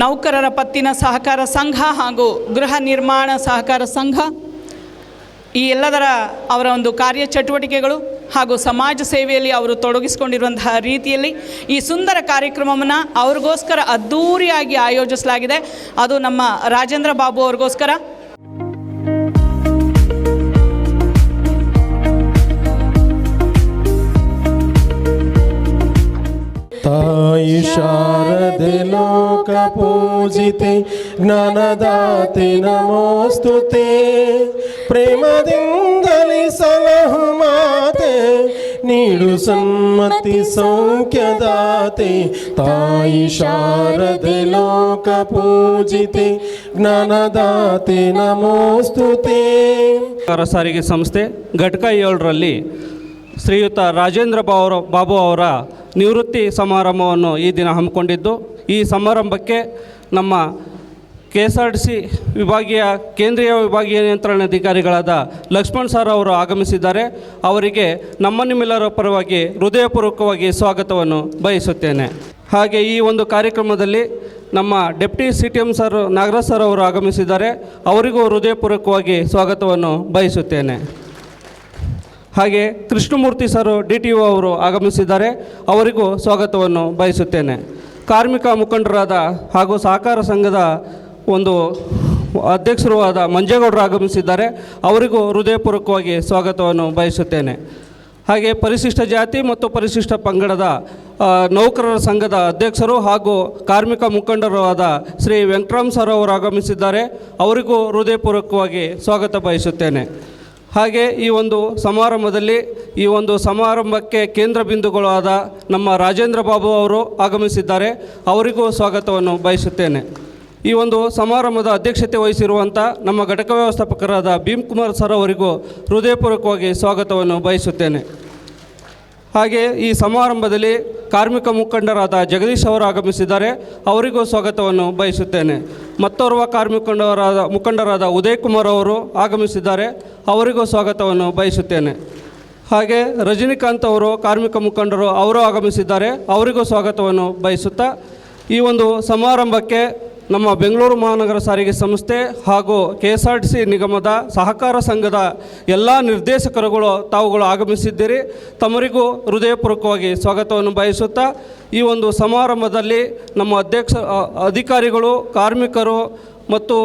ನೌಕರರ ಪತ್ತಿನ ಸಹಕಾರ ಸಂಘ ಹಾಗೂ ಗೃಹ ನಿರ್ಮಾಣ ಸಹಕಾರ ಸಂಘ, ಈ ಎಲ್ಲದರ ಅವರ ಒಂದು ಕಾರ್ಯಚಟುವಟಿಕೆಗಳು ಹಾಗೂ ಸಮಾಜ ಸೇವೆಯಲ್ಲಿ ಅವರು ತೊಡಗಿಸಿಕೊಂಡಿರುವಂತಹ ರೀತಿಯಲ್ಲಿ ಈ ಸುಂದರ ಕಾರ್ಯಕ್ರಮವನ್ನು ಅವ್ರಿಗೋಸ್ಕರ ಅದ್ಧೂರಿಯಾಗಿ ಆಯೋಜಿಸಲಾಗಿದೆ. ಅದು ನಮ್ಮ ರಾಜೇಂದ್ರ ಬಾಬು ಅವ್ರಿಗೋಸ್ಕರ. ತಾಯಿ ಶಾರದೆ ಲೋಕ ಪೂಜಿತೆ, ಜ್ಞಾನದಾತೆ ನಮೋಸ್ತುತೆ. ಪ್ರೇಮದಿಂದಲೇ ಸಲಹು ಮಾತೆ, ನೀಡು ಸಮ್ಮತಿ ಸೌಖ್ಯದಾತೆ. ತಾಯಿ ಶಾರದೆ ಲೋಕ ಪೂಜಿತೆ, ಜ್ಞಾನದಾತೆ ನಮೋಸ್ತುತೆ. ಸಾರಿಗೆ ಸಂಸ್ಥೆ ಘಟಕ ಏಳರಲ್ಲಿ ಶ್ರೀಯುತ ರಾಜೇಂದ್ರ ಬಾಬು ಬಾಬು ಅವರ ನಿವೃತ್ತಿ ಸಮಾರಂಭವನ್ನು ಈ ದಿನ ಹಮ್ಮಿಕೊಂಡಿದ್ದು. ಈ ಸಮಾರಂಭಕ್ಕೆ ನಮ್ಮ ಕೆ ಎಸ್ ಆರ್ ಸಿ ವಿಭಾಗೀಯ, ಕೇಂದ್ರೀಯ ವಿಭಾಗೀಯ ನಿಯಂತ್ರಣಾಧಿಕಾರಿಗಳಾದ ಲಕ್ಷ್ಮಣ್ ಸರ್ ಅವರು ಆಗಮಿಸಿದ್ದಾರೆ. ಅವರಿಗೆ ನಮ್ಮ ನಿಮ್ಮೆಲ್ಲರ ಪರವಾಗಿ ಹೃದಯಪೂರ್ವಕವಾಗಿ ಸ್ವಾಗತವನ್ನು ಬಯಸುತ್ತೇನೆ. ಹಾಗೆ ಈ ಒಂದು ಕಾರ್ಯಕ್ರಮದಲ್ಲಿ ನಮ್ಮ deputy C T M sir Nagaraj sir ಅವರು ಆಗಮಿಸಿದ್ದಾರೆ. ಅವರಿಗೂ ಹೃದಯಪೂರ್ವಕವಾಗಿ ಸ್ವಾಗತವನ್ನು ಬಯಸುತ್ತೇನೆ. ಹಾಗೆ Krishnamurthy sir D T O ಅವರು ಆಗಮಿಸಿದ್ದಾರೆ. ಅವರಿಗೂ ಸ್ವಾಗತವನ್ನು ಬಯಸುತ್ತೇನೆ. ಕಾರ್ಮಿಕ ಮುಖಂಡರಾದ ಹಾಗೂ ಸಹಕಾರ ಸಂಘದ ಒಂದು ಅಧ್ಯಕ್ಷರೂ ಆದ ಮಂಜೇಗೌಡರು ಆಗಮಿಸಿದ್ದಾರೆ. ಅವರಿಗೂ ಹೃದಯಪೂರ್ವಕವಾಗಿ ಸ್ವಾಗತವನ್ನು ಬಯಸುತ್ತೇನೆ. ಹಾಗೆ ಪರಿಶಿಷ್ಟ ಜಾತಿ ಮತ್ತು ಪರಿಶಿಷ್ಟ ಪಂಗಡದ ನೌಕರರ ಸಂಘದ ಅಧ್ಯಕ್ಷರು ಹಾಗೂ ಕಾರ್ಮಿಕ ಮುಖಂಡರು ಆದ ಶ್ರೀ ವೆಂಕಟರಾಮ್ ಸರ್ ಅವರು ಆಗಮಿಸಿದ್ದಾರೆ. ಅವರಿಗೂ ಹೃದಯಪೂರ್ವಕವಾಗಿ ಸ್ವಾಗತ ಬಯಸುತ್ತೇನೆ. ಹಾಗೆ ಈ ಒಂದು ಸಮಾರಂಭದಲ್ಲಿ ಈ ಒಂದು ಸಮಾರಂಭಕ್ಕೆ ಕೇಂದ್ರ ಬಿಂದುಗಳಾದ ನಮ್ಮ ರಾಜೇಂದ್ರ ಬಾಬು ಅವರು ಆಗಮಿಸಿದ್ದಾರೆ. ಅವರಿಗೂ ಸ್ವಾಗತವನ್ನು ಬಯಸುತ್ತೇನೆ. ಈ ಒಂದು ಸಮಾರಂಭದ ಅಧ್ಯಕ್ಷತೆ ವಹಿಸಿರುವಂಥ ನಮ್ಮ ಘಟಕ ವ್ಯವಸ್ಥಾಪಕರಾದ ಭೀಮ್ ಕುಮಾರ್ ಸರ್ ಅವರಿಗೂ ಹೃದಯಪೂರ್ವಕವಾಗಿ ಸ್ವಾಗತವನ್ನು ಬಯಸುತ್ತೇನೆ. ಹಾಗೆ ಈ ಸಮಾರಂಭದಲ್ಲಿ ಕಾರ್ಮಿಕ ಮುಖಂಡರಾದ ಜಗದೀಶ್ ಅವರು ಆಗಮಿಸಿದ್ದಾರೆ. ಅವರಿಗೂ ಸ್ವಾಗತವನ್ನು ಬಯಸುತ್ತೇನೆ. ಮತ್ತೋರ್ವ ಕಾರ್ಮಿಕರಾದ ಮುಖಂಡರಾದ ಉದಯ್ ಕುಮಾರ್ ಅವರು ಆಗಮಿಸಿದ್ದಾರೆ. ಅವರಿಗೂ ಸ್ವಾಗತವನ್ನು ಬಯಸುತ್ತೇನೆ. ಹಾಗೆ ರಜನಿಕಾಂತ್ ಅವರು, ಕಾರ್ಮಿಕ ಮುಖಂಡರು ಅವರು ಆಗಮಿಸಿದ್ದಾರೆ. ಅವರಿಗೂ ಸ್ವಾಗತವನ್ನು ಬಯಸುತ್ತಾ ಈ ಒಂದು ಸಮಾರಂಭಕ್ಕೆ ನಮ್ಮ ಬೆಂಗಳೂರು ಮಹಾನಗರ ಸಾರಿಗೆ ಸಂಸ್ಥೆ ಹಾಗೂ K S R T C ನಿಗಮದ ಸಹಕಾರ ಸಂಘದ ಎಲ್ಲ ನಿರ್ದೇಶಕರುಗಳು, ತಾವುಗಳು ಆಗಮಿಸಿದ್ದೀರಿ. ತಮರಿಗೂ ಹೃದಯಪೂರ್ವಕವಾಗಿ ಸ್ವಾಗತವನ್ನು ಬಯಸುತ್ತಾ, ಈ ಒಂದು ಸಮಾರಂಭದಲ್ಲಿ ನಮ್ಮ ಅಧ್ಯಕ್ಷ ಅಧಿಕಾರಿಗಳು, ಕಾರ್ಮಿಕರು ಮತ್ತು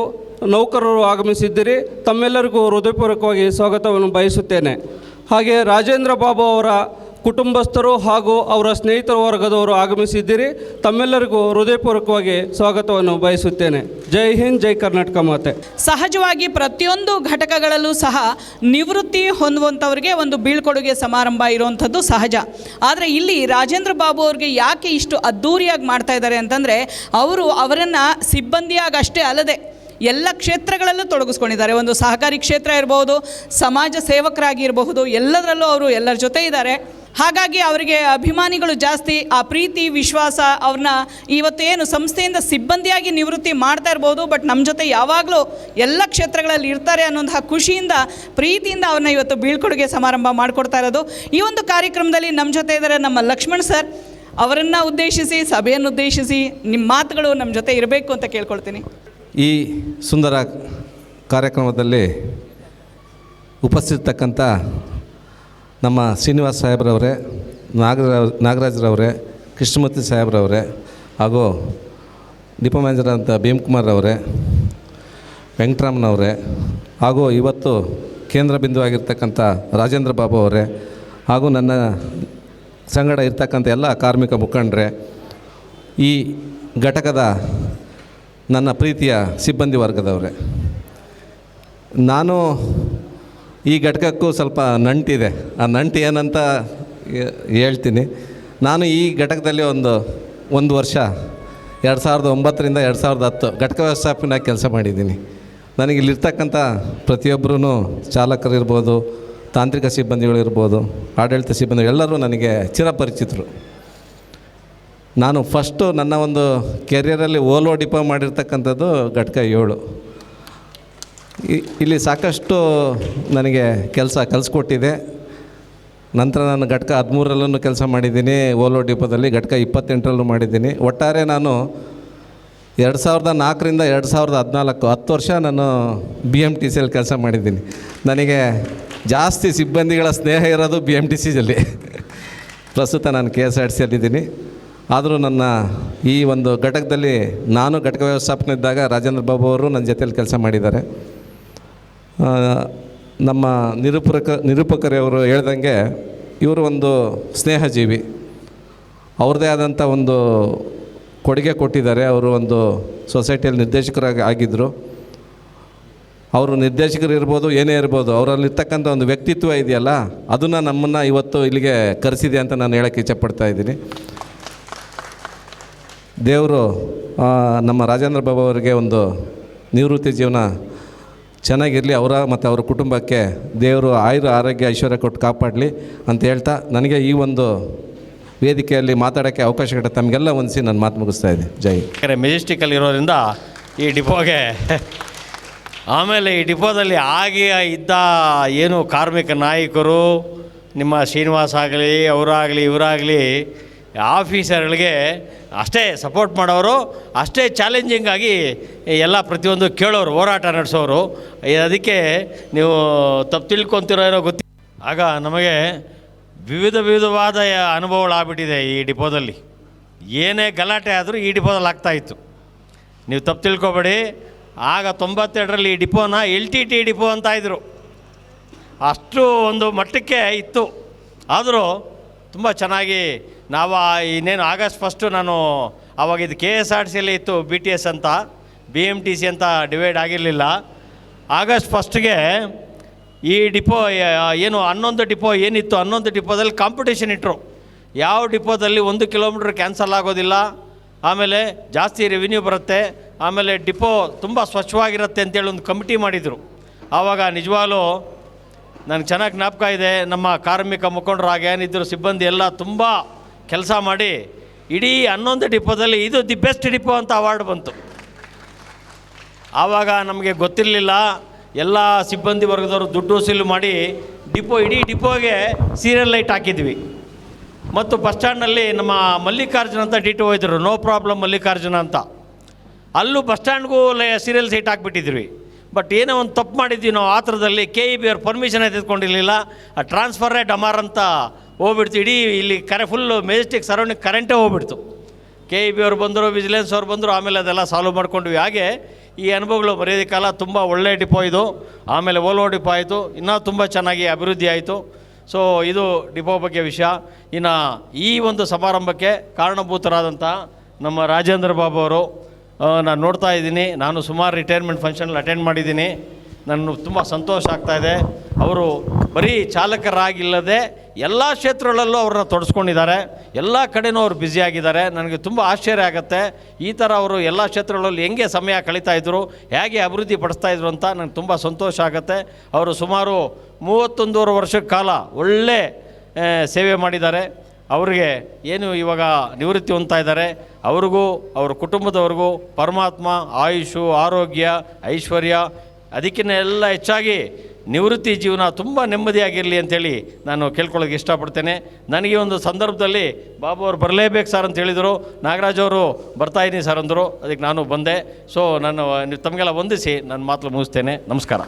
ನೌಕರರು ಆಗಮಿಸಿದ್ದೀರಿ. ತಮ್ಮೆಲ್ಲರಿಗೂ ಹೃದಯಪೂರ್ವಕವಾಗಿ ಸ್ವಾಗತವನ್ನು ಬಯಸುತ್ತೇನೆ. ಹಾಗೆ ರಾಜೇಂದ್ರ ಬಾಬು ಅವರ ಕುಟುಂಬಸ್ಥರು ಹಾಗೂ ಅವರ ಸ್ನೇಹಿತರ ವರ್ಗದವರು ಆಗಮಿಸಿದ್ದೀರಿ. ತಮ್ಮೆಲ್ಲರಿಗೂ ಹೃದಯಪೂರ್ವಕವಾಗಿ ಸ್ವಾಗತವನ್ನು ಬಯಸುತ್ತೇನೆ. ಜೈ ಹಿಂದ್, ಜೈ ಕರ್ನಾಟಕ ಮಾತೆ. ಸಹಜವಾಗಿ ಪ್ರತಿಯೊಂದು ಘಟಕಗಳಲ್ಲೂ ಸಹ ನಿವೃತ್ತಿ ಹೊಂದುವಂಥವ್ರಿಗೆ ಒಂದು ಬೀಳ್ಕೊಡುಗೆ ಸಮಾರಂಭ ಇರುವಂಥದ್ದು ಸಹಜ. ಆದರೆ ಇಲ್ಲಿ ರಾಜೇಂದ್ರ ಬಾಬು ಅವ್ರಿಗೆ ಯಾಕೆ ಇಷ್ಟು ಅದ್ಧೂರಿಯಾಗಿ ಮಾಡ್ತಾ ಇದ್ದಾರೆ ಅಂತಂದರೆ, ಅವರು ಅವರನ್ನು ಸಿಬ್ಬಂದಿಯಾಗಿ ಅಷ್ಟೇ ಅಲ್ಲದೆ ಎಲ್ಲ ಕ್ಷೇತ್ರಗಳಲ್ಲೂ ತೊಡಗಿಸ್ಕೊಂಡಿದ್ದಾರೆ. ಒಂದು ಸಹಕಾರಿ ಕ್ಷೇತ್ರ ಇರಬಹುದು ಸಮಾಜ ಸೇವಕರಾಗಿರಬಹುದು, ಎಲ್ಲದರಲ್ಲೂ ಅವರು ಎಲ್ಲರ ಜೊತೆ ಇದ್ದಾರೆ. ಹಾಗಾಗಿ ಅವರಿಗೆ ಅಭಿಮಾನಿಗಳು ಜಾಸ್ತಿ, ಆ ಪ್ರೀತಿ, ವಿಶ್ವಾಸ ಅವ್ರನ್ನ ಇವತ್ತೇನು ಸಂಸ್ಥೆಯಿಂದ ಸಿಬ್ಬಂದಿಯಾಗಿ ನಿವೃತ್ತಿ ಮಾಡ್ತಾ ಇರ್ಬೋದು, ಬಟ್ ನಮ್ಮ ಜೊತೆ ಯಾವಾಗಲೂ ಎಲ್ಲ ಕ್ಷೇತ್ರಗಳಲ್ಲಿ ಇರ್ತಾರೆ ಅನ್ನೋಂತಹ ಖುಷಿಯಿಂದ, ಪ್ರೀತಿಯಿಂದ ಅವ್ರನ್ನ ಇವತ್ತು ಬೀಳ್ಕೊಡುಗೆ ಸಮಾರಂಭ ಮಾಡಿಕೊಡ್ತಾ ಇರೋದು. ಈ ಒಂದು ಕಾರ್ಯಕ್ರಮದಲ್ಲಿ ನಮ್ಮ ಜೊತೆ ಇದ್ದಾರೆ ನಮ್ಮ ಲಕ್ಷ್ಮಣ್ ಸರ್. ಅವರನ್ನು ಉದ್ದೇಶಿಸಿ, ಸಭೆಯನ್ನು ಉದ್ದೇಶಿಸಿ ನಿಮ್ಮ ಮಾತುಗಳು ನಮ್ಮ ಜೊತೆ ಇರಬೇಕು ಅಂತ ಕೇಳ್ಕೊಳ್ತೀನಿ. ಈ ಸುಂದರ ಕಾರ್ಯಕ್ರಮದಲ್ಲಿ ಉಪಸ್ಥಿತಕ್ಕಂಥ ನಮ್ಮ ಶ್ರೀನಿವಾಸ್ ಸಾಹೇಬ್ರವರೇ, ನಾಗರ, ನಾಗರಾಜ್ರವರೇ, ಕೃಷ್ಣಮೂರ್ತಿ ಸಾಹೇಬ್ರವರೇ ಹಾಗೂ ಡಿಪ ಮ್ಯಾನೇಜರ್ ಅಂತ ಭೀಮ್ಕುಮಾರ್ ಅವರೇ ವೆಂಕಟರಾಮನವರೇ ಹಾಗೂ ಇವತ್ತು ಕೇಂದ್ರ ಬಿಂದು ಆಗಿರ್ತಕ್ಕಂಥ ರಾಜೇಂದ್ರ ಬಾಬು ಅವರೇ ಹಾಗೂ ನನ್ನ ಸಂಗಡ ಇರ್ತಕ್ಕಂಥ ಎಲ್ಲ ಕಾರ್ಮಿಕ ಮುಖಂಡರೇ, ಈ ಘಟಕದ ನನ್ನ ಪ್ರೀತಿಯ ಸಿಬ್ಬಂದಿ ವರ್ಗದವರೇ, ನಾನು ಈ ಘಟಕಕ್ಕೂ ಸ್ವಲ್ಪ ನಂಟಿದೆ. ಆ ನಂಟು ಏನಂತ ಹೇಳ್ತೀನಿ. ನಾನು ಈ ಘಟಕದಲ್ಲಿ ಒಂದು ಒಂದು ವರ್ಷ, ಎರಡು ಸಾವಿರದ ಒಂಬತ್ತರಿಂದ ಎರಡು ಸಾವಿರದ ಹತ್ತು ಘಟಕ ವ್ಯವಸ್ಥಾಪನ ಕೆಲಸ ಮಾಡಿದ್ದೀನಿ. ನನಗೆ ಇಲ್ಲಿರ್ತಕ್ಕಂಥ ಪ್ರತಿಯೊಬ್ಬರೂ ಚಾಲಕರಿರ್ಬೋದು ತಾಂತ್ರಿಕ ಸಿಬ್ಬಂದಿಗಳು ಇರ್ಬೋದು, ಆಡಳಿತ ಸಿಬ್ಬಂದಿ ಎಲ್ಲರೂ ನನಗೆ ಚಿರಪರಿಚಿತರು. ನಾನು ಫಸ್ಟು ನನ್ನ ಒಂದು ಕೆರಿಯರಲ್ಲಿ ಓಲೋ ಡಿಪೋ ಮಾಡಿರ್ತಕ್ಕಂಥದ್ದು ಘಟಕ ಏಳು. ಇಲ್ಲಿ ಸಾಕಷ್ಟು ನನಗೆ ಕೆಲಸ ಕಲಿಸ್ಕೊಟ್ಟಿದೆ. ನಂತರ ನಾನು ಘಟಕ ಹದಿಮೂರರಲ್ಲೂ ಕೆಲಸ ಮಾಡಿದ್ದೀನಿ. ಓಲೋ ಡಿಪೋದಲ್ಲಿ ಘಟಕ ಇಪ್ಪತ್ತೆಂಟರಲ್ಲೂ ಮಾಡಿದ್ದೀನಿ. ಒಟ್ಟಾರೆ ನಾನು ಎರಡು ಸಾವಿರದ ನಾಲ್ಕರಿಂದ ಎರಡು ಸಾವಿರದ ಹದಿನಾಲ್ಕು ಹತ್ತು ವರ್ಷ ನಾನು ಬಿ ಎಂ ಟಿ ಸಿಯಲ್ಲಿ ಕೆಲಸ ಮಾಡಿದ್ದೀನಿ. ನನಗೆ ಜಾಸ್ತಿ ಸಿಬ್ಬಂದಿಗಳ ಸ್ನೇಹ ಇರೋದು ಬಿ ಎಂ ಟಿ ಸಿಯಲ್ಲಿ ಪ್ರಸ್ತುತ ನಾನು ಕೆ ಎಸ್ ಆರ್ ಟಿ ಸಿಯಲ್ಲಿದ್ದೀನಿ. ಆದರೂ ನನ್ನ ಈ ಒಂದು ಘಟಕದಲ್ಲಿ ನಾನು ಘಟಕ ವ್ಯವಸ್ಥಾಪನೆ ಇದ್ದಾಗ ರಾಜೇಂದ್ರ ಬಾಬು ಅವರು ನನ್ನ ಜೊತೆಯಲ್ಲಿ ಕೆಲಸ ಮಾಡಿದ್ದಾರೆ. ನಮ್ಮ ನಿರೂಪಕ ನಿರೂಪಕರೆಯವರು ಹೇಳ್ದಂಗೆ ಇವರು ಒಂದು ಸ್ನೇಹಜೀವಿ. ಅವ್ರದ್ದೇ ಆದಂಥ ಒಂದು ಕೊಡುಗೆ ಕೊಟ್ಟಿದ್ದಾರೆ. ಅವರು ಒಂದು ಸೊಸೈಟಿಯಲ್ಲಿ ನಿರ್ದೇಶಕರಾಗಿ ಆಗಿದ್ದರು ಅವರು ನಿರ್ದೇಶಕರು ಇರ್ಬೋದು, ಏನೇ ಇರ್ಬೋದು, ಅವರಲ್ಲಿರ್ತಕ್ಕಂಥ ಒಂದು ವ್ಯಕ್ತಿತ್ವ ಇದೆಯಲ್ಲ, ಅದನ್ನು ನಮ್ಮನ್ನು ಇವತ್ತು ಇಲ್ಲಿಗೆ ಕರೆಸಿದೆ ಅಂತ ನಾನು ಹೇಳೋಕ್ಕೆ ಇಚ್ಛಪಡ್ತಾ ಇದ್ದೀನಿ. ದೇವರು ನಮ್ಮ ರಾಜೇಂದ್ರ ಬಾಬು ಅವರಿಗೆ ಒಂದು ನಿವೃತ್ತಿ ಜೀವನ ಚೆನ್ನಾಗಿರಲಿ, ಅವರ ಮತ್ತು ಅವರ ಕುಟುಂಬಕ್ಕೆ ದೇವರು ಆಯುರ ಆರೋಗ್ಯ, ಐಶ್ವರ್ಯ ಕೊಟ್ಟು ಕಾಪಾಡಲಿ ಅಂತ ಹೇಳ್ತಾ ನನಗೆ ಈ ಒಂದು ವೇದಿಕೆಯಲ್ಲಿ ಮಾತಾಡೋಕ್ಕೆ ಅವಕಾಶ ಕೊಟ್ಟ ತಮಗೆಲ್ಲ ಒಂದಿಸಿ ನಾನು ಮಾತು ಮುಗಿಸ್ತಾ ಇದ್ದೀನಿ. ಜೈ ಯಾಕಂದರೆ ಮೆಜೆಸ್ಟಿಕಲ್ಲಿ ಇರೋದ್ರಿಂದ ಈ ಡಿಪೋಗೆ ಆಮೇಲೆ ಈ ಡಿಪೋದಲ್ಲಿ ಆಗಿ ಇದ್ದ ಏನು ಕಾರ್ಮಿಕ ನಾಯಕರು, ನಿಮ್ಮ ಶ್ರೀನಿವಾಸ ಆಗಲಿ, ಅವರಾಗಲಿ, ಇವರಾಗಲಿ ಆಫೀಸರ್ಗಳಿಗೆ ಅಷ್ಟೇ ಸಪೋರ್ಟ್ ಮಾಡೋರು, ಅಷ್ಟೇ ಚಾಲೆಂಜಿಂಗ್ ಆಗಿ ಎಲ್ಲ ಪ್ರತಿಯೊಂದು ಕೇಳೋರು, ಹೋರಾಟ ನಡೆಸೋರು. ಅದಕ್ಕೆ ನೀವು ತಪ್ಪು ತಿಳ್ಕೊತಿರೋ ಏನೋ ಗೊತ್ತಿ, ಆಗ ನಮಗೆ ವಿವಿಧ ವಿವಿಧವಾದ ಅನುಭವಗಳಾಗ್ಬಿಟ್ಟಿದೆ ಈ ಡಿಪೋದಲ್ಲಿ. ಏನೇ ಗಲಾಟೆ ಆದರೂ ಈ ಡಿಪೋದಲ್ಲಿ ಆಗ್ತಾಯಿತ್ತು ನೀವು ತಪ್ಪು ತಿಳ್ಕೊಬೇಡಿ. ಆಗ ತೊಂಬತ್ತೆರಡರಲ್ಲಿ ಈ ಡಿಪೋನ ಎಲ್ ಟಿ ಟಿ ಡಿಪೋ ಅಂತ ಇದ್ದರು ಅಷ್ಟು ಒಂದು ಮಟ್ಟಕ್ಕೆ ಇತ್ತು. ಆದರೂ ತುಂಬ ಚೆನ್ನಾಗಿ ನಾವು ಇನ್ನೇನು ಆಗಸ್ಟ್ ಫಸ್ಟು ನಾನು ಆವಾಗ ಇದು ಕೆ ಎಸ್ ಆರ್ ಸಿಯಲ್ಲಿ ಇತ್ತು ಬಿ ಟಿ ಎಸ್ ಅಂತ ಬಿ ಎಂ ಟಿ ಸಿ ಅಂತ ಡಿವೈಡ್ ಆಗಿರಲಿಲ್ಲ. ಆಗಸ್ಟ್ ಫಸ್ಟ್ಗೆ ಈ ಡಿಪೋ ಏನು ಹನ್ನೊಂದು ಡಿಪೋ ಏನಿತ್ತು, ಹನ್ನೊಂದು ಡಿಪೋದಲ್ಲಿ ಕಾಂಪಿಟೇಷನ್ ಇಟ್ಟರು ಯಾವ ಡಿಪೋದಲ್ಲಿ ಒಂದು ಕಿಲೋಮೀಟ್ರ್ ಕ್ಯಾನ್ಸಲ್ ಆಗೋದಿಲ್ಲ. ಆಮೇಲೆ ಜಾಸ್ತಿ ರೆವಿನ್ಯೂ ಬರುತ್ತೆ. ಆಮೇಲೆ ಡಿಪೋ ತುಂಬ ಸ್ವಚ್ಛವಾಗಿರುತ್ತೆ ಅಂತೇಳಿ ಒಂದು ಕಮಿಟಿ ಮಾಡಿದರು. ಆವಾಗ ನಿಜವಾಗ್ಲೂ ನನಗೆ ಚೆನ್ನಾಗಿ ಜ್ಞಾಪಕ ಇದೆ. ನಮ್ಮ ಕಾರ್ಮಿಕ ಮುಖಂಡರು ಹಾಗೆ ಏನಿದ್ದರು ಸಿಬ್ಬಂದಿ ಎಲ್ಲ ತುಂಬ ಕೆಲಸ ಮಾಡಿ ಇಡೀ ಹನ್ನೊಂದು ಡಿಪೋದಲ್ಲಿ ಇದು ದಿ ಬೆಸ್ಟ್ ಡಿಪೋ ಅಂತ ಅವಾರ್ಡ್ ಬಂತು. ಆವಾಗ ನಮಗೆ ಗೊತ್ತಿರಲಿಲ್ಲ, ಎಲ್ಲ ಸಿಬ್ಬಂದಿ ವರ್ಗದವರು ದುಡ್ಡು ವಸೂಲು ಮಾಡಿ ಡಿಪೋ, ಇಡೀ ಡಿಪೋಗೆ ಸೀರಿಯಲ್ ಲೈಟ್ ಹಾಕಿದ್ವಿ. ಮತ್ತು ಬಸ್ ಸ್ಟ್ಯಾಂಡ್ನಲ್ಲಿ ನಮ್ಮ ಮಲ್ಲಿಕಾರ್ಜುನ ಅಂತ ಡಿ ಟಿ ಇದ್ದರು ನೋ ಪ್ರಾಬ್ಲಮ್ ಮಲ್ಲಿಕಾರ್ಜುನ ಅಂತ. ಅಲ್ಲೂ ಬಸ್ ಸ್ಟ್ಯಾಂಡ್ಗೂ ಲೈ ಸೀರಿಯಲ್ ಸೀಟ್ ಹಾಕಿಬಿಟ್ಟಿದ್ವಿ. ಬಟ್ ಏನೋ ಒಂದು ತಪ್ಪು ಮಾಡಿದ್ವಿ ನಾವು ಆ ಥರದಲ್ಲಿ ಕೆ ಇ ಬಿ ಅವ್ರ ಪರ್ಮಿಷನ್ ತೆಗೆದುಕೊಂಡಿರಲಿಲ್ಲ, ಆ ಟ್ರಾನ್ಸ್ಫರೇ ಡಮಾರ್ ಅಂತ ಹೋಗ್ಬಿಡ್ತು. ಇಡೀ ಇಲ್ಲಿ ಕರೆ ಫುಲ್ಲು ಮೆಜೆಸ್ಟಿಕ್ ಸರೌಂಡಿಂಗ್ ಕರೆಂಟೇ ಹೋಗ್ಬಿಡ್ತು. ಕೆ ಇ ಬಿ ಅವ್ರು ಬಂದರು ವಿಜಿಲೆನ್ಸ್ ಅವ್ರು ಬಂದರು, ಆಮೇಲೆ ಅದೆಲ್ಲ ಸಾಲ್ವ್ ಮಾಡ್ಕೊಂಡ್ವಿ. ಹಾಗೆ ಈ ಅನುಭವಗಳು ಮರೆಯೋದಕ್ಕಾಲ ತುಂಬ ಒಳ್ಳೆಯ ಡಿಪೋ ಇದು. ಆಮೇಲೆ ಓಲ್ವೋ ಡಿಪೋ ಆಯಿತು. ಇನ್ನೂ ತುಂಬ ಚೆನ್ನಾಗಿ ಅಭಿವೃದ್ಧಿ ಆಯಿತು. ಸೊ ಇದು ಡಿಪೋ ಬಗ್ಗೆ ವಿಷಯ. ಇನ್ನು ಈ ಒಂದು ಸಮಾರಂಭಕ್ಕೆ ಕಾರಣಭೂತರಾದಂಥ ನಮ್ಮ ರಾಜೇಂದ್ರ ಬಾಬು ಅವರು ನಾನು ನೋಡ್ತಾ ಇದ್ದೀನಿ. ನಾನು ಸುಮಾರು ರಿಟೈರ್ಮೆಂಟ್ ಫಂಕ್ಷನಲ್ಲಿ ಅಟೆಂಡ್ ಮಾಡಿದ್ದೀನಿ. ನಾನು ತುಂಬ ಸಂತೋಷ ಆಗ್ತಾಯಿದೆ ಅವರು ಬರೀ ಚಾಲಕರಾಗಿಲ್ಲದೆ ಎಲ್ಲ ಕ್ಷೇತ್ರಗಳಲ್ಲೂ ಅವ್ರನ್ನ ತೊಡಸ್ಕೊಂಡಿದ್ದಾರೆ. ಎಲ್ಲ ಕಡೆನೂ ಅವ್ರು ಬ್ಯುಸಿಯಾಗಿದ್ದಾರೆ ನನಗೆ ತುಂಬ ಆಶ್ಚರ್ಯ ಆಗುತ್ತೆ. ಈ ಥರ ಅವರು ಎಲ್ಲ ಕ್ಷೇತ್ರಗಳಲ್ಲಿ ಹೆಂಗೆ ಸಮಯ ಕಳೀತಾ ಇದ್ದರು ಹೇಗೆ ಅಭಿವೃದ್ಧಿ ಪಡಿಸ್ತಾಯಿದ್ರು ಅಂತ ನನಗೆ ತುಂಬ ಸಂತೋಷ ಆಗುತ್ತೆ. ಅವರು ಸುಮಾರು ಮೂವತ್ತೊಂದೂವರೆ ವರ್ಷದ ಕಾಲ ಒಳ್ಳೆ ಸೇವೆ ಮಾಡಿದ್ದಾರೆ. ಅವರಿಗೆ ಏನು ಇವಾಗ ನಿವೃತ್ತಿ ಹೊಂದ್ತಾ ಇದ್ದಾರೆ. ಅವ್ರಿಗೂ, ಅವ್ರ ಕುಟುಂಬದವ್ರಿಗೂ ಪರಮಾತ್ಮ, ಆಯುಷು, ಆರೋಗ್ಯ, ಐಶ್ವರ್ಯ ಅದಕ್ಕಿಂತ ಎಲ್ಲ ಹೆಚ್ಚಾಗಿ ನಿವೃತ್ತಿ ಜೀವನ ತುಂಬ ನೆಮ್ಮದಿಯಾಗಿರಲಿ ಅಂತೇಳಿ ನಾನು ಕೇಳ್ಕೊಳ್ಳೋಕೆ ಇಷ್ಟಪಡ್ತೇನೆ. ನನಗೆ ಒಂದು ಸಂದರ್ಭದಲ್ಲಿ ಬಾಬು ಅವ್ರು ಬರಲೇಬೇಕು ಸರ್ ಅಂತ ಹೇಳಿದರು. ನಾಗರಾಜ್ ಅವರು ಬರ್ತಾ ಇದ್ದೀನಿ ಸರ್ ಅಂದರು. ಅದಕ್ಕೆ ನಾನು ಬಂದೆ. ಸೊ ನಾನು ತಮಗೆಲ್ಲ ವಂದಿಸಿ, ನನ್ನ ಮಾತು ಮುಗಿಸ್ತೇನೆ. ನಮಸ್ಕಾರ.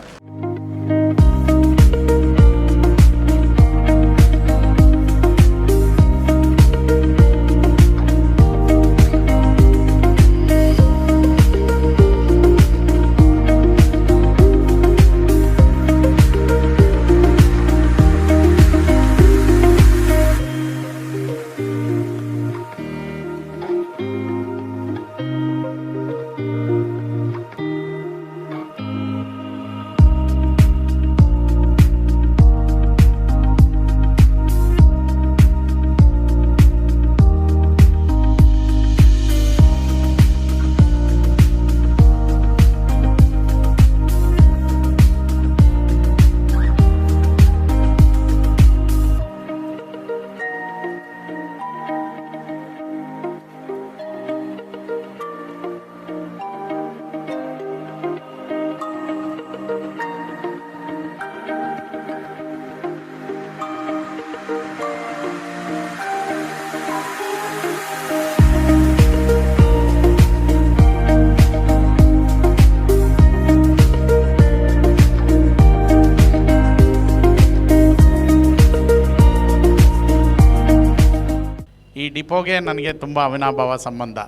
ಡಿಪೋಗೆ ನನಗೆ ತುಂಬ ಅವಿನಾಭಾವ ಸಂಬಂಧ.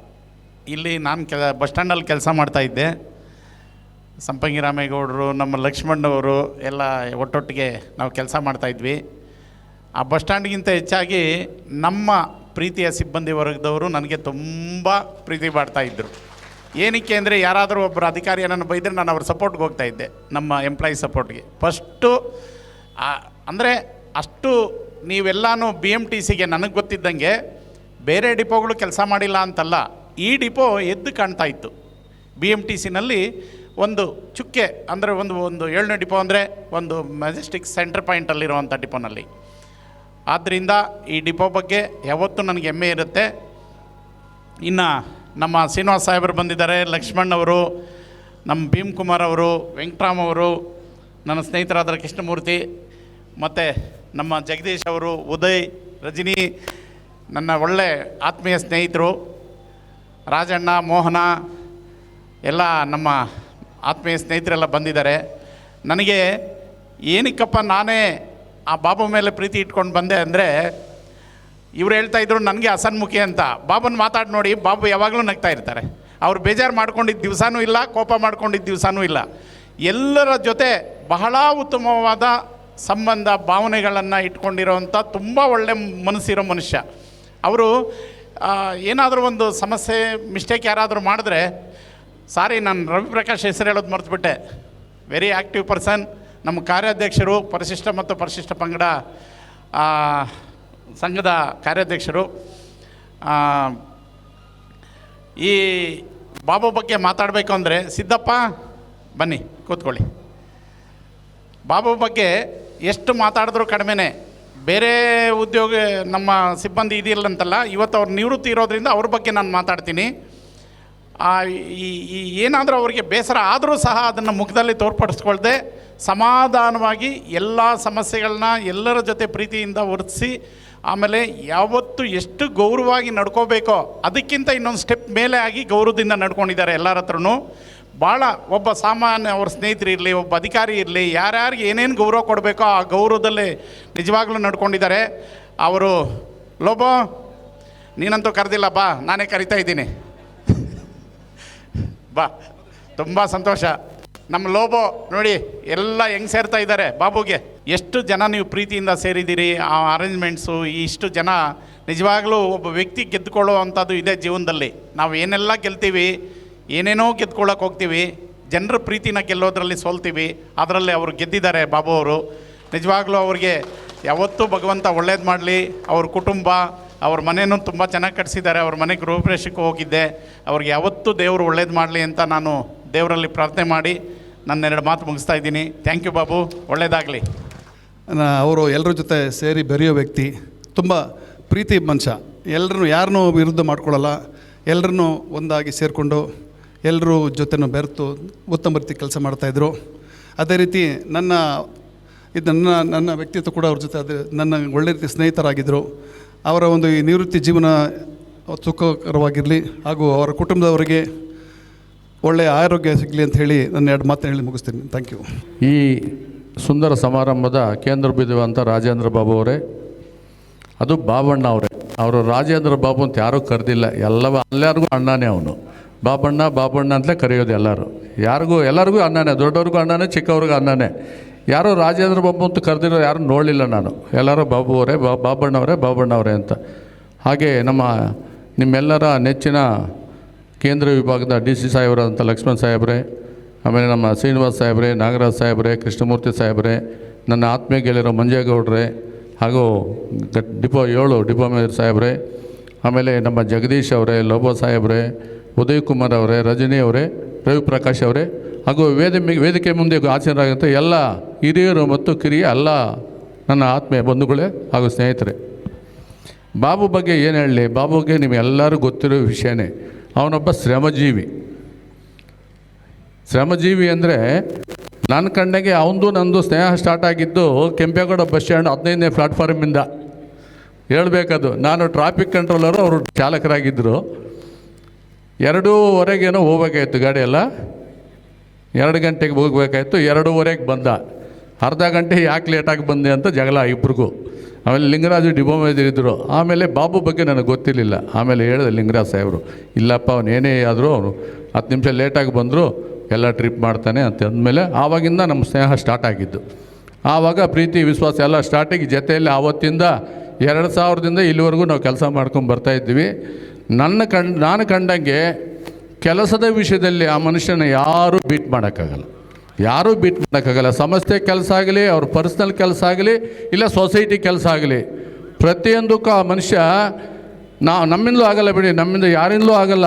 ಇಲ್ಲಿ ನಾನು ಕೆಲ, ಬಸ್ ಸ್ಟ್ಯಾಂಡಲ್ಲಿ ಕೆಲಸ ಮಾಡ್ತಾಯಿದ್ದೆ ಸಂಪಂಗಿ ರಾಮೇಗೌಡರು, ನಮ್ಮ ಲಕ್ಷ್ಮಣ್ಣವರು ಎಲ್ಲ ಒಟ್ಟೊಟ್ಟಿಗೆ ನಾವು ಕೆಲಸ ಮಾಡ್ತಾಯಿದ್ವಿ ಆ ಬಸ್ ಸ್ಟ್ಯಾಂಡ್ಗಿಂತ ಹೆಚ್ಚಾಗಿ ನಮ್ಮ ಪ್ರೀತಿಯ ಸಿಬ್ಬಂದಿ ವರ್ಗದವರು ನನಗೆ ತುಂಬ ಪ್ರೀತಿ ಮಾಡ್ತಾಯಿದ್ರು ಏನಕ್ಕೆ ಅಂದರೆ ಯಾರಾದರೂ ಒಬ್ಬರು ಅಧಿಕಾರಿ ಏನನ್ನು ಬೈದರೆ ನಾನು ಅವ್ರ ಸಪೋರ್ಟ್ಗೆ ಹೋಗ್ತಾ ಇದ್ದೆ, ನಮ್ಮ ಎಂಪ್ಲಾಯಿ ಸಪೋರ್ಟ್ಗೆ ಫಸ್ಟು ಅಂದರೆ ಅಷ್ಟು ನೀವೆಲ್ಲನೂ ಬಿ ಎಂ ಟಿ ಸಿಗೆ ನನಗೆ ಗೊತ್ತಿದ್ದಂಗೆ ಬೇರೆ ಡಿಪೋಗಳು ಕೆಲಸ ಮಾಡಿಲ್ಲ ಅಂತಲ್ಲ, ಈ ಡಿಪೋ ಎದ್ದು ಕಾಣ್ತಾ ಇತ್ತು. ಬಿ ಎಂ ಟಿ ಸಿನಲ್ಲಿ ಒಂದು ಚುಕ್ಕೆ, ಅಂದರೆ ಒಂದು ಒಂದು ಏಳನೇ ಡಿಪೋ ಅಂದರೆ ಒಂದು ಮೆಜೆಸ್ಟಿಕ್ ಸೆಂಟರ್ ಪಾಯಿಂಟಲ್ಲಿರುವಂಥ ಡಿಪೋನಲ್ಲಿ. ಆದ್ದರಿಂದ ಈ ಡಿಪೋ ಬಗ್ಗೆ ಯಾವತ್ತೂ ನನಗೆ ಹೆಮ್ಮೆ ಇರುತ್ತೆ. ಇನ್ನು ನಮ್ಮ ಶ್ರೀನಿವಾಸ ಸಾಹೇಬರು ಬಂದಿದ್ದಾರೆ, ಲಕ್ಷ್ಮಣ್ ಅವರು, ನಮ್ಮ ಭೀಮ್ ಕುಮಾರ್ ಅವರು, ವೆಂಕಟರಾಮ್ ಅವರು, ನನ್ನ ಸ್ನೇಹಿತರಾದ ಕೃಷ್ಣಮೂರ್ತಿ, ಮತ್ತು ನಮ್ಮ ಜಗದೀಶ್ ಅವರು, ಉದಯ್, ರಜನಿ ನನ್ನ ಒಳ್ಳೆ ಆತ್ಮೀಯ ಸ್ನೇಹಿತರು, ರಾಜಣ್ಣ, ಮೋಹನ, ಎಲ್ಲ ನಮ್ಮ ಆತ್ಮೀಯ ಸ್ನೇಹಿತರೆಲ್ಲ ಬಂದಿದ್ದಾರೆ. ನನಗೆ ಏನಕ್ಕಪ್ಪ ನಾನೇ ಆ ಬಾಬು ಮೇಲೆ ಪ್ರೀತಿ ಇಟ್ಕೊಂಡು ಬಂದೆ ಅಂದರೆ, ಇವ್ರು ಹೇಳ್ತಾ ಇದ್ರು, ನನಗೆ ಅಸನ್ಮುಖಿ ಅಂತ. ಬಾಬನ್ ಮಾತಾಡಿ ನೋಡಿ, ಬಾಬು ಯಾವಾಗಲೂ ನಗ್ತಾ ಇರ್ತಾರೆ. ಅವ್ರು ಬೇಜಾರು ಮಾಡ್ಕೊಂಡಿದ್ದ ದಿವಸನೂ ಇಲ್ಲ, ಕೋಪ ಮಾಡ್ಕೊಂಡಿದ್ದ ದಿವಸನೂ ಇಲ್ಲ. ಎಲ್ಲರ ಜೊತೆ ಬಹಳ ಉತ್ತಮವಾದ ಸಂಬಂಧ, ಭಾವನೆಗಳನ್ನು ಇಟ್ಕೊಂಡಿರೋವಂಥ ತುಂಬ ಒಳ್ಳೆ ಮನಸ್ಸಿರೋ ಮನುಷ್ಯ. ಅವರು ಏನಾದರೂ ಒಂದು ಸಮಸ್ಯೆ ಮಿಸ್ಟೇಕ್ ಯಾರಾದರೂ ಮಾಡಿದ್ರೆ ಸಾರಿ ನಾನು ರವಿ ಪ್ರಕಾಶ್ ಹೆಸರು ಹೇಳೋದು ಮರೆತುಬಿಟ್ಟೆ. ವೆರಿ ಆ್ಯಕ್ಟಿವ್ ಪರ್ಸನ್ ನಮ್ಮ ಕಾರ್ಯಾಧ್ಯಕ್ಷರು, ಪರಿಶಿಷ್ಟ ಮತ್ತು ಪರಿಶಿಷ್ಟ ಪಂಗಡ ಸಂಘದ ಕಾರ್ಯಾಧ್ಯಕ್ಷರು ಈ ಬಾಬು ಬಗ್ಗೆ ಮಾತಾಡಬೇಕು ಅಂದರೆ, ಸಿದ್ದಪ್ಪ, ಬನ್ನಿ, ಕೂತ್ಕೊಳ್ಳಿ. ಬಾಬು ಬಗ್ಗೆ ಎಷ್ಟು ಮಾತಾಡಿದ್ರೂ ಕಡಿಮೆನೇ. ಬೇರೆ ಉದ್ಯೋಗ ನಮ್ಮ ಸಿಬ್ಬಂದಿ ಇದಿಲ್ಲ ಅಂತಲ್ಲ ಇವತ್ತು ಅವ್ರ ನಿವೃತ್ತಿ ಇರೋದ್ರಿಂದ ಅವ್ರ ಬಗ್ಗೆ ನಾನು ಮಾತಾಡ್ತೀನಿ. ಈ ಏನಾದರೂ ಅವರಿಗೆ ಬೇಸರ ಆದರೂ ಸಹ ಅದನ್ನು ಮುಖದಲ್ಲಿ ತೋರ್ಪಡಿಸ್ಕೊಳ್ದೆ, ಸಮಾಧಾನವಾಗಿ ಎಲ್ಲ ಸಮಸ್ಯೆಗಳನ್ನ ಎಲ್ಲರ ಜೊತೆ ಪ್ರೀತಿಯಿಂದ ವರ್ತಿಸಿ ಆಮೇಲೆ ಯಾವತ್ತು ಎಷ್ಟು ಗೌರವವಾಗಿ ನಡ್ಕೋಬೇಕೋ ಅದಕ್ಕಿಂತ ಇನ್ನೊಂದು ಸ್ಟೆಪ್ ಮೇಲೆ ಆಗಿ ಗೌರವದಿಂದ ನಡ್ಕೊಂಡಿದ್ದಾರೆ ಎಲ್ಲರ ಹತ್ರನೂ. ಭಾಳ ಒಬ್ಬ ಸಾಮಾನ್ಯ ಅವ್ರ ಸ್ನೇಹಿತರು ಇರಲಿ, ಒಬ್ಬ ಅಧಿಕಾರಿ ಇರಲಿ, ಯಾರ್ಯಾರಿಗೆ ಏನೇನು ಗೌರವ ಕೊಡಬೇಕೋ ಆ ಗೌರವದಲ್ಲಿ ನಿಜವಾಗ್ಲೂ ನಡ್ಕೊಂಡಿದ್ದಾರೆ. ಅವರು, ಲೋಬೋ, ನೀನಂತೂ ಕರೆದಿಲ್ಲ, ಬಾ, ನಾನೇ ಕರಿತಾ ಇದ್ದೀನಿ. ಬಾ, ತುಂಬ ಸಂತೋಷ. ನಮ್ಮ ಲೋಬೋ, ನೋಡಿ, ಎಲ್ಲ ಹೆಂಗೆ ಸೇರ್ತಾ ಇದ್ದಾರೆ, ಬಾಬುಗೆ. ಎಷ್ಟು ಜನ ನೀವು ಪ್ರೀತಿಯಿಂದ ಸೇರಿದ್ದೀರಿ, ಆ ಅರೇಂಜ್ಮೆಂಟ್ಸು ಇಷ್ಟು ಜನ ನಿಜವಾಗ್ಲೂ ಒಬ್ಬ ವ್ಯಕ್ತಿ ಗೆದ್ದುಕೊಳ್ಳುವಂಥದ್ದು ಇದೆ ಜೀವನದಲ್ಲಿ. ನಾವು ಏನೆಲ್ಲ ಗೆಲ್ತೀವಿ ಏನೇನೋ ಗೆದ್ಕೊಳ್ಳೋಕೆ ಹೋಗ್ತೀವಿ, ಜನರ ಪ್ರೀತಿನ ಗೆಲ್ಲೋದ್ರಲ್ಲಿ ಸೋಲ್ತೀವಿ, ಅದರಲ್ಲಿ ಅವರು ಗೆದ್ದಿದ್ದಾರೆ ಬಾಬು ಅವರು. ನಿಜವಾಗ್ಲೂ ಅವ್ರಿಗೆ ಯಾವತ್ತೂ ಭಗವಂತ ಒಳ್ಳೇದು ಮಾಡಲಿ, ಅವ್ರ ಕುಟುಂಬ, ಅವ್ರ ಮನೆಯೂ ತುಂಬ ಚೆನ್ನಾಗಿ ಕಟ್ಸಿದ್ದಾರೆ, ಅವ್ರ ಮನೆ ಗೃಹಪ್ರವೇಶಕ್ಕೆ ಹೋಗಿದ್ದೆ. ಅವ್ರಿಗೆ ಯಾವತ್ತೂ ದೇವರು ಒಳ್ಳೇದು ಮಾಡಲಿ ಅಂತ ನಾನು ದೇವರಲ್ಲಿ ಪ್ರಾರ್ಥನೆ ಮಾಡಿ ನನ್ನ ಎರಡು ಮಾತು ಮುಗಿಸ್ತಾ ಇದ್ದೀನಿ. Thank you Babu. ಒಳ್ಳೇದಾಗಲಿ. ಅವರು ಎಲ್ಲರ ಜೊತೆ ಸೇರಿ ಬೆರೆಯೋ ವ್ಯಕ್ತಿ, ತುಂಬ ಪ್ರೀತಿ ಮನುಷ್ಯ. ಎಲ್ಲರನ್ನು ಯಾರನ್ನೂ ವಿರುದ್ಧ ಮಾಡ್ಕೊಳ್ಳಲ್ಲ ಎಲ್ಲರನ್ನೂ ಒಂದಾಗಿ ಸೇರಿಕೊಂಡು ಎಲ್ಲರೂ ಜೊತೆನೂ ಬೆರೆತು ಉತ್ತಮ ರೀತಿ ಕೆಲಸ ಮಾಡ್ತಾಯಿದ್ರು ಅದೇ ರೀತಿ ನನ್ನ, ಇದು ನನ್ನ ನನ್ನ ವ್ಯಕ್ತಿತ್ವ ಕೂಡ ಅವ್ರ ಜೊತೆ ಅದು, ನನ್ನ ಒಳ್ಳೆ ರೀತಿ ಸ್ನೇಹಿತರಾಗಿದ್ದರು ಅವರ ಒಂದು ಈ ನಿವೃತ್ತಿ ಜೀವನ ಸುಖಕರವಾಗಿರಲಿ ಹಾಗೂ ಅವರ ಕುಟುಂಬದವರಿಗೆ ಒಳ್ಳೆಯ ಆರೋಗ್ಯ ಸಿಗಲಿ ಅಂತ ಹೇಳಿ ನನ್ನ ಎರಡು ಮಾತನ್ನು ಹೇಳಿ ಮುಗಿಸ್ತೀನಿ. ಥ್ಯಾಂಕ್ ಯು ಈ ಸುಂದರ ಸಮಾರಂಭದ ಕೇಂದ್ರ ಬಿದ್ದಿರುವಂಥ ರಾಜೇಂದ್ರ ಬಾಬು ಅವರೇ, ಅದು ಬಾಬಣ್ಣ ಅವರೇ. ಅವರು ರಾಜೇಂದ್ರ ಬಾಬು ಅಂತ ಯಾರೂ ಕರೆದಿಲ್ಲ. ಎಲ್ಲವ, ಎಲ್ಲರಿಗೂ ಅಣ್ಣನೇ ಅವನು. ಬಾಬಣ್ಣ ಬಾಬಣ್ಣ ಅಂತಲೇ ಕರೆಯೋದು ಎಲ್ಲರೂ. ಯಾರಿಗೂ, ಎಲ್ಲರಿಗೂ ಅಣ್ಣನೇ, ದೊಡ್ಡವ್ರಿಗೂ ಅಣ್ಣನೇ, ಚಿಕ್ಕವ್ರಿಗೂ ಅಣ್ಣನೇ. ಯಾರೋ ರಾಜೇಂದ್ರ ಬಾಬು ಅಂತ ಕರೆದಿರೋ ಯಾರು ನೋಡಲಿಲ್ಲ ನಾನು. ಎಲ್ಲರೂ ಬಾಬು ಅವರೇ ಬಾ, ಬಾಬಣ್ಣವರೇ ಬಾಬಣ್ಣವರೇ ಅಂತ. ಹಾಗೆ ನಮ್ಮ, ನಿಮ್ಮೆಲ್ಲರ ನೆಚ್ಚಿನ ಕೇಂದ್ರ ವಿಭಾಗದ ಡಿ ಸಿ ಸಾಹೇಬರಾದಂಥ ಲಕ್ಷ್ಮಣ್ ಸಾಹೇಬ್ರೆ, ಆಮೇಲೆ ನಮ್ಮ ಶ್ರೀನಿವಾಸ್ ಸಾಹೇಬ್ರೆ, ನಾಗರಾಜ್ ಸಾಹೇಬ್ರೆ, ಕೃಷ್ಣಮೂರ್ತಿ ಸಾಹೇಬ್ರೆ, ನನ್ನ ಆತ್ಮೀಯ ಗೆಳೆಯರು ಮಂಜೇಗೌಡ್ರೆ, ಹಾಗೂ ಡಿಪೋ ಏಳು ಡಿಪೋ ಮೇಯರ್ ಸಾಹೇಬ್ರೆ, ಆಮೇಲೆ ನಮ್ಮ ಜಗದೀಶ್ ಅವರೇ, ಲೋಬೋ ಸಾಹೇಬ್ರೆ ಉದಯ್ ಕುಮಾರ್ ಅವರೇ, ರಜನಿ ಅವರೇ, ರವಿಪ್ರಕಾಶ್ ಅವರೇ, ಹಾಗೂ ವೇದ ವೇದಿಕೆ ಮುಂದೆ ಆಚರಣೆಯಾಗಂಥ ಎಲ್ಲ ಹಿರಿಯರು ಮತ್ತು ಕಿರಿಯ ಎಲ್ಲ ನನ್ನ ಆತ್ಮೀಯ ಬಂಧುಗಳೇ ಹಾಗೂ ಸ್ನೇಹಿತರೆ. ಬಾಬು ಬಗ್ಗೆ ಏನು ಹೇಳಲಿ ಬಾಬುಗೆ ನಿಮಗೆಲ್ಲರೂ ಗೊತ್ತಿರೋ ವಿಷಯನೇ. ಅವನೊಬ್ಬ ಶ್ರಮಜೀವಿ. ಶ್ರಮಜೀವಿ ಅಂದರೆ ನನ್ನ ಕಣ್ಣಿಗೆ ಅವನದು ನಂದು ಸ್ನೇಹ ಸ್ಟಾರ್ಟ್ ಆಗಿದ್ದು ಕೆಂಪೇಗೌಡ ಬಸ್ ಸ್ಟ್ಯಾಂಡ್ ಹದಿನೈದನೇ ಪ್ಲಾಟ್ಫಾರ್ಮಿಂದ ಹೇಳಬೇಕದು. ನಾನು ಟ್ರಾಫಿಕ್ ಕಂಟ್ರೋಲರು ಅವರು ಚಾಲಕರಾಗಿದ್ದರು ಎರಡೂವರೆಗೇನೋ ಹೋಗ್ಬೇಕಾಯ್ತು ಗಾಡಿ ಎಲ್ಲ? ಎರಡು ಗಂಟೆಗೆ ಹೋಗ್ಬೇಕಾಯ್ತು, ಎರಡೂವರೆಗೆ ಬಂದ. ಅರ್ಧ ಗಂಟೆ ಯಾಕೆ ಲೇಟಾಗಿ ಬಂದೆ ಅಂತ ಜಗಳ ಇಬ್ರಿಗೂ. ಆಮೇಲೆ ಲಿಂಗರಾಜು ಡಿಬೋಮೇಜರಿದ್ದರು ಆಮೇಲೆ ಬಾಬು ಬಗ್ಗೆ ನನಗೆ ಗೊತ್ತಿರಲಿಲ್ಲ. ಆಮೇಲೆ ಹೇಳಿದೆ ಲಿಂಗರಾಜ್ ಸಾಹೇಬರು, ಇಲ್ಲಪ್ಪ, ಅವನು ಏನೇ ಆದರೂ ಅವನು ಹತ್ತು ನಿಮಿಷ ಲೇಟಾಗಿ ಬಂದರು, ಎಲ್ಲ ಟ್ರಿಪ್ ಮಾಡ್ತಾನೆ ಅಂತ ಅಂದಮೇಲೆ ಆವಾಗಿಂದ ನಮ್ಮ ಸ್ನೇಹ ಸ್ಟಾರ್ಟ್ ಆಗಿದ್ದು. ಆವಾಗ ಪ್ರೀತಿ, ವಿಶ್ವಾಸ ಎಲ್ಲ ಸ್ಟಾರ್ಟಿಗೆ ಜೊತೆಯಲ್ಲಿ ಆವತ್ತಿಂದ ಎರಡು ಸಾವಿರದಿಂದ ಇಲ್ಲಿವರೆಗೂ ನಾವು ಕೆಲಸ ಮಾಡ್ಕೊಂಡು ಬರ್ತಾ ಇದ್ವಿ ನನ್ನ ಕಂಡು, ನಾನು ಕಂಡಂಗೆ ಕೆಲಸದ ವಿಷಯದಲ್ಲಿ ಆ ಮನುಷ್ಯನ ಯಾರೂ ಬೀಟ್ ಮಾಡೋಕ್ಕಾಗಲ್ಲ. ಯಾರೂ ಬೀಟ್ ಮಾಡೋಕ್ಕಾಗಲ್ಲ. ಸಂಸ್ಥೆ ಕೆಲಸ ಆಗಲಿ, ಅವ್ರ ಪರ್ಸ್ನಲ್ ಕೆಲಸ ಆಗಲಿ, ಇಲ್ಲ ಸೊಸೈಟಿ ಕೆಲಸ ಆಗಲಿ, ಪ್ರತಿಯೊಂದಕ್ಕೂ ಆ ಮನುಷ್ಯ ನಾ, ನಮ್ಮಿಂದಲೂ ಆಗಲ್ಲ ಬಿಡಿ, ನಮ್ಮಿಂದ ಯಾರಿಂದಲೂ ಆಗಲ್ಲ.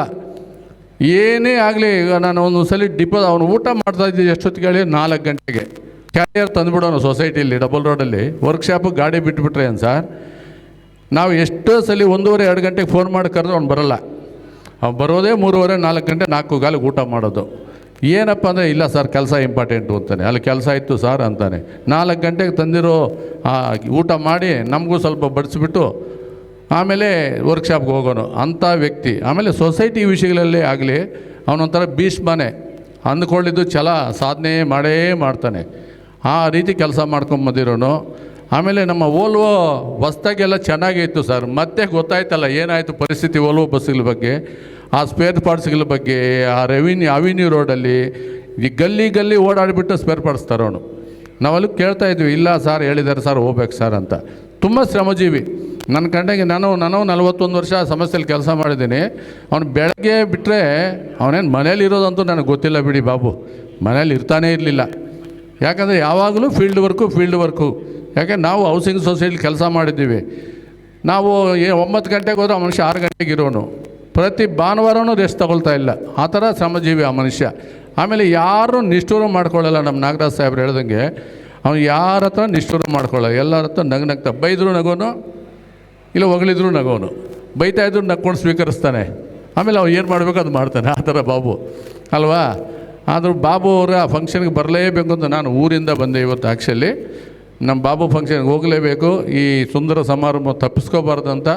ಏನೇ ಆಗಲಿ, ಈಗ ನಾನು ಒಂದು ಸಲ ಡಿಪೋ ಅವನು ಊಟ ಮಾಡ್ತಾ ಇದ್ದೀನಿ ಎಷ್ಟೊತ್ತಿಗೆ ಹೇಳಿ, ನಾಲ್ಕು ಗಂಟೆಗೆ. ಕ್ಯಾರಿಯರ್ ತಂದುಬಿಡೋನು ಸೊಸೈಟಿಯಲ್ಲಿ ಡಬಲ್ ರೋಡಲ್ಲಿ ವರ್ಕ್ಶಾಪಿಗೆ ಗಾಡಿ ಬಿಟ್ಬಿಟ್ರೆ ಏನು ಸರ್? ನಾವು ಎಷ್ಟೋ ಸಲ ಒಂದೂವರೆ, ಎರಡು ಗಂಟೆಗೆ ಫೋನ್ ಮಾಡಿ ಕರೆದ್ರೆ ಅವ್ನು ಬರೋಲ್ಲ. ಅವ್ನು ಬರೋದೇ ಮೂರುವರೆ, ನಾಲ್ಕು ಗಂಟೆ, ನಾಲ್ಕು ಗಾಲಿಗೆ ಊಟ ಮಾಡೋದು. ಏನಪ್ಪ ಅಂದರೆ, ಇಲ್ಲ ಸರ್, ಕೆಲಸ ಇಂಪಾರ್ಟೆಂಟು ಅಂತಾನೆ. ಅಲ್ಲಿ ಕೆಲಸ ಇತ್ತು ಸರ್ ಅಂತಾನೆ. ನಾಲ್ಕು ಗಂಟೆಗೆ ತಂದಿರೋ ಊಟ ಮಾಡಿ ನಮಗೂ ಸ್ವಲ್ಪ ಬಡಿಸ್ಬಿಟ್ಟು ಆಮೇಲೆ ವರ್ಕ್ಶಾಪ್ಗೆ ಹೋಗೋನು. ಅಂಥ ವ್ಯಕ್ತಿ. ಆಮೇಲೆ ಸೊಸೈಟಿ ವಿಷಯಗಳಲ್ಲಿ ಆಗಲಿ, ಅವನೊಂಥರ ಭೀಷ್ಮನೆ. ಅಂದ್ಕೊಳ್ಳಿದ್ದು ಛಲ ಸಾಧನೆ ಮಾಡೇ ಮಾಡ್ತಾನೆ. ಆ ರೀತಿ ಕೆಲಸ ಮಾಡ್ಕೊಂಬಂದಿರೋನು. ಆಮೇಲೆ ನಮ್ಮ ಓಲ್ವೋ ಹೊಸ್ದಾಗೆಲ್ಲ ಚೆನ್ನಾಗಿತ್ತು ಸರ್ ಮತ್ತೆ ಗೊತ್ತಾಯ್ತಲ್ಲ, ಏನಾಯಿತು ಪರಿಸ್ಥಿತಿ ಓಲ್ವೋ ಬಸ್ಗಳ ಬಗ್ಗೆ? ಆ ಸ್ಪೇರ್ ಪಾರ್ಟ್ಸ್ಗಳ ಬಗ್ಗೆ, ಆ ರೆವಿನ್ಯೂ ಅವಿನ್ಯೂ ರೋಡಲ್ಲಿ ಈ ಗಲ್ಲಿ ಗಲ್ಲಿ ಓಡಾಡಿಬಿಟ್ಟು ಸ್ಪೇರ್ ಪಾರ್ಟ್ಸ್ ತರೋನು. ನಾವಲ್ಲಿ ಕೇಳ್ತಾ ಇದ್ವಿ, ಇಲ್ಲ ಸರ್ ಹೇಳಿದ್ದಾರೆ ಸರ್ ಹೋಗ್ಬೇಕು ಸರ್ ಅಂತ. ತುಂಬ ಶ್ರಮಜೀವಿ. ನನ್ನ ಕಂಡಂಗೆ ನಾನು ನಾನು ನಲವತ್ತೊಂದು ವರ್ಷ ಸಮಸ್ಯೆಯಲ್ಲಿ ಕೆಲಸ ಮಾಡಿದ್ದೀನಿ. ಅವನು ಬೆಳಗ್ಗೆ ಬಿಟ್ಟರೆ ಅವನೇನು ಮನೇಲಿರೋದಂತೂ ನನಗೆ ಗೊತ್ತಿಲ್ಲ ಬಿಡಿ ಬಾಬು. ಮನೇಲಿ ಇರ್ತಾನೇ ಇರಲಿಲ್ಲ. ಯಾಕಂದರೆ ಯಾವಾಗಲೂ ಫೀಲ್ಡ್ ವರ್ಕು ಫೀಲ್ಡ್ ವರ್ಕು ಯಾಕೆ ನಾವು ಹೌಸಿಂಗ್ ಸೊಸೈಟಿಲಿ ಕೆಲಸ ಮಾಡಿದ್ದೀವಿ. ನಾವು ಒಂಬತ್ತು ಗಂಟೆಗೆ ಹೋದ್ರೆ ಆ ಮನುಷ್ಯ ಆರು ಗಂಟೆಗೆ ಇರೋನು. ಪ್ರತಿ ಭಾನುವಾರವೂ ರೆಸ್ಟ್ ತಗೊಳ್ತಾ ಇಲ್ಲ. ಆ ಥರ ಶ್ರಮಜೀವಿ ಆ ಮನುಷ್ಯ. ಆಮೇಲೆ ಯಾರು ನಿಷ್ಠೂರ ಮಾಡ್ಕೊಳ್ಳಲ್ಲ ನಮ್ಮ ನಾಗರಾಜ್ ಸಾಹೇಬ್ರು ಹೇಳ್ದಂಗೆ. ಅವ್ನು ಯಾರ ಹತ್ರ ನಿಷ್ಠೂರ ಮಾಡ್ಕೊಳ್ಳಲ್ಲ. ಎಲ್ಲರ ಹತ್ರ ನಗು ನಗ್ತಾ, ಬೈದರೂ ನಗೋನು, ಇಲ್ಲ ಹೊಗಳಿದ್ರು ನಗೋನು. ಬೈತಾ ಇದ್ರು ನಕ್ಕೊಂಡು ಸ್ವೀಕರಿಸ್ತಾನೆ. ಆಮೇಲೆ ಅವ್ನು ಏನು ಮಾಡಬೇಕು ಅದು ಮಾಡ್ತಾನೆ. ಆ ಥರ ಬಾಬು. ಅಲ್ವಾ? ಆದರೂ ಬಾಬು ಅವರ ಫಂಕ್ಷನ್ಗೆ ಬರಲೇಬೇಕು ಅಂತ ನಾನು ಊರಿಂದ ಬಂದೆ ಇವತ್ತು ಆ್ಯಕ್ಚುಲಿ ನಮ್ಮ ಬಾಬು ಫಂಕ್ಷನ್ಗೆ ಹೋಗಲೇಬೇಕು, ಈ ಸುಂದರ ಸಮಾರಂಭ ತಪ್ಪಿಸ್ಕೋಬಾರ್ದು ಅಂತ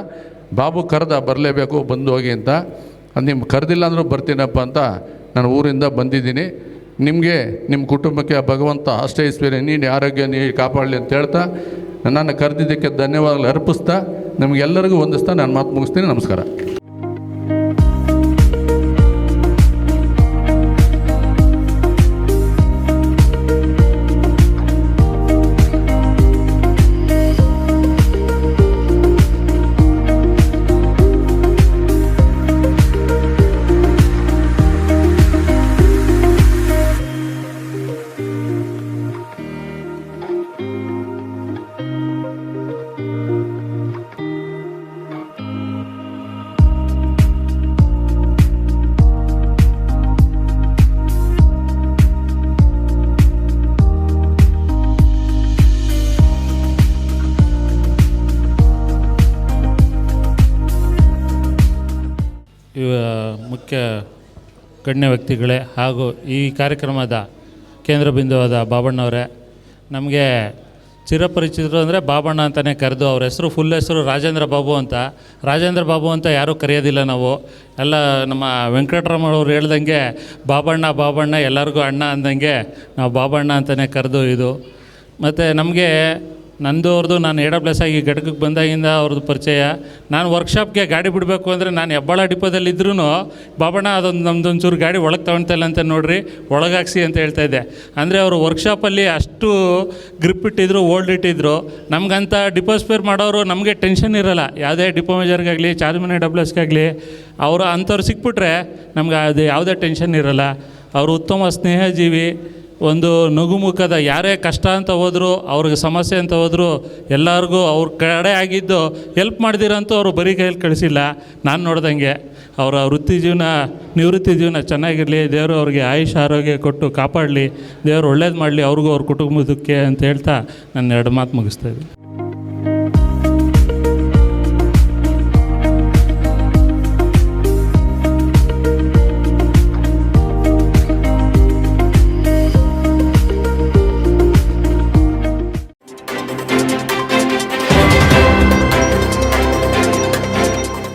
ಬಾಬು ಕರೆದ ಬರಲೇಬೇಕು, ಬಂದು ಹೋಗಿ ಅಂತ. ನಿಮ್ಮ ಕರೆದಿಲ್ಲ ಅಂದರೂ ಬರ್ತೀನಪ್ಪ ಅಂತ ನಾನು ಊರಿಂದ ಬಂದಿದ್ದೀನಿ. ನಿಮಗೆ ನಿಮ್ಮ ಕುಟುಂಬಕ್ಕೆ ಆ ಭಗವಂತ ಆಶ್ರಯಿಸ್ಬೇರೆ ನೀನು ಆರೋಗ್ಯ, ನೀ ಕಾಪಾಡಲಿ ಅಂತ ಹೇಳ್ತಾ ನನ್ನನ್ನು ಕರೆದಿದ್ದಕ್ಕೆ ಧನ್ಯವಾದಗಳು ಅರ್ಪಿಸ್ತಾ, ನಿಮಗೆಲ್ಲರಿಗೂ ಹೊಂದಿಸ್ತಾ ನಾನು ಮಾತು ಮುಗಿಸ್ತೀನಿ, ನಮಸ್ಕಾರ. ಗಣ್ಯ ವ್ಯಕ್ತಿಗಳೇ ಹಾಗೂ ಈ ಕಾರ್ಯಕ್ರಮದ ಕೇಂದ್ರ ಬಿಂದುವಾದ ಬಾಬಣ್ಣವರೇ, ನಮಗೆ ಚಿರಪರಿಚಿತರು ಅಂದರೆ ಬಾಬಣ್ಣ ಅಂತಲೇ ಕರೆದು ಅವ್ರ ಹೆಸರು, ಫುಲ್ ಹೆಸರು ರಾಜೇಂದ್ರ ಬಾಬು ಅಂತ. ರಾಜೇಂದ್ರ ಬಾಬು ಅಂತ ಯಾರೂ ಕರೆಯೋದಿಲ್ಲ ನಾವು. ಎಲ್ಲ ನಮ್ಮ ವೆಂಕಟರಮಣವ್ರು ಹೇಳ್ದಂಗೆ ಬಾಬಣ್ಣ ಬಾಬಣ್ಣ ಎಲ್ಲರಿಗೂ ಅಣ್ಣ ಅಂದಂಗೆ ನಾವು ಬಾಬಣ್ಣ ಅಂತಲೇ ಕರೆದು ಇದು. ಮತ್ತು ನಮಗೆ ನಂದು ಅವ್ರದ್ದು ನಾನು ಎಡ ಪ್ಲಸ್ ಆಗಿ ಘಟಕಕ್ಕೆ ಬಂದಾಗಿಂದ ಅವ್ರದ್ದು ಪರಿಚಯ. ನಾನು ವರ್ಕ್ಶಾಪ್ಗೆ ಗಾಡಿ ಬಿಡಬೇಕು ಅಂದರೆ ನಾನು ಹೆಬ್ಬಾಳ ಡಿಪೋದಲ್ಲಿದ್ದರೂ ಬಾಬಣ್ಣ, ಅದೊಂದು ನಮ್ದೊಂದು ಚೂರು ಗಾಡಿ ಒಳಗೆ ತೊಗೊಳ್ತಲ್ಲ ಅಂತ ನೋಡಿರಿ, ಒಳಗಾಕ್ಸಿ ಅಂತ ಹೇಳ್ತಾ ಇದ್ದೆ. ಅಂದರೆ ಅವರು ವರ್ಕ್ಶಾಪಲ್ಲಿ ಅಷ್ಟು ಗ್ರಿಪ್ ಇಟ್ಟಿದ್ರು ಓಲ್ಡ್ ಇಟ್ಟಿದ್ರು. ನಮಗಂತ ಡಿಪೋ ಸ್ಪೇರ್ ಮಾಡೋರು ನಮಗೆ ಟೆನ್ಷನ್ ಇರಲ್ಲ. ಯಾವುದೇ ಡಿಪೋ ಮೇಜರ್ಗಾಗಲಿ ಚಾರ್ಜ್ ಮನೆ ಡಬ್ಲ್ಯೂಸ್ಗಾಗಲಿ ಅವರು ಅಂಥವ್ರು ಸಿಕ್ಬಿಟ್ರೆ ನಮ್ಗೆ ಅದು ಯಾವುದೇ ಟೆನ್ಷನ್ ಇರಲ್ಲ. ಅವರು ಉತ್ತಮ ಸ್ನೇಹಜೀವಿ. ಒಂದು ನಗುಮುಖದ ಯಾರೇ ಕಷ್ಟ ಅಂತ ಹೋದರೂ, ಅವ್ರಿಗೆ ಸಮಸ್ಯೆ ಅಂತ ಹೋದರೂ, ಎಲ್ಲರಿಗೂ ಅವ್ರ ಕಡೆ ಆಗಿದ್ದು ಹೆಲ್ಪ್ ಮಾಡಿದಿರಂತೂ ಅವರು ಬರೀ ಕೈಯಲ್ಲಿ ಕಳಿಸಿಲ್ಲ. ನಾನು ನೋಡ್ದಂಗೆ ಅವರ ವೃತ್ತಿ ಜೀವನ, ನಿವೃತ್ತಿ ಜೀವನ ಚೆನ್ನಾಗಿರಲಿ, ದೇವರು ಅವ್ರಿಗೆ ಆಯುಷ್ ಆರೋಗ್ಯ ಕೊಟ್ಟು ಕಾಪಾಡಲಿ, ದೇವರು ಒಳ್ಳೇದು ಮಾಡಲಿ, ಅವ್ರಿಗೂ ಅವ್ರ ಕುಟುಂಬದಕ್ಕೆ ಅಂತ ಹೇಳ್ತಾ ನಾನು ಎರಡು ಮಾತು ಮುಗಿಸ್ತಾ ಇದ್ದೀನಿ.